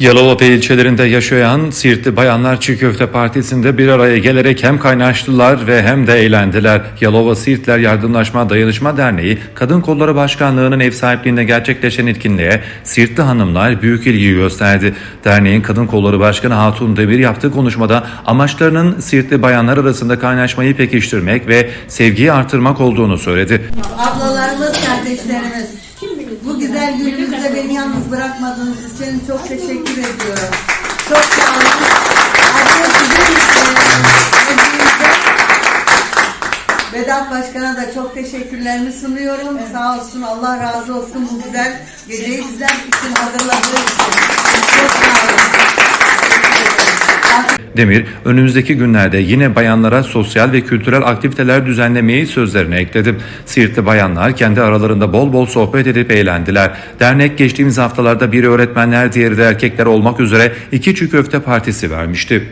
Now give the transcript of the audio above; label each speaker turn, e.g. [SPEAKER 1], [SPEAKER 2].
[SPEAKER 1] Yalova ilçelerinde yaşayan Siirtli Bayanlar Çiğ Köfte Partisi'nde bir araya gelerek hem kaynaştılar ve hem de eğlendiler. Yalova Siirtler Yardımlaşma Dayanışma Derneği Kadın Kolları Başkanlığı'nın ev sahipliğinde gerçekleşen etkinliğe Siirtli hanımlar büyük ilgi gösterdi. Derneğin Kadın Kolları Başkanı Hatun Demir yaptığı konuşmada amaçlarının Siirtli bayanlar arasında kaynaşmayı pekiştirmek ve sevgiyi artırmak olduğunu söyledi.
[SPEAKER 2] Ablalarımız, kardeşlerimiz. Güzel günümüzde beni yalnız bırakmadığınız için çok teşekkür ediyorum. Çok sağ olun. Nezdinizde Vedat Başkan'a da çok teşekkürlerimi sunuyorum. Sağ olsun, Allah razı olsun bu güzel geceyi bizler için hazırladığı için.
[SPEAKER 1] Demir, önümüzdeki günlerde yine bayanlara sosyal ve kültürel aktiviteler düzenlemeyi sözlerine ekledi. Siirtli bayanlar kendi aralarında bol bol sohbet edip eğlendiler. Dernek geçtiğimiz haftalarda biri öğretmenler, diğeri de erkekler olmak üzere iki çiğ köfte partisi vermişti.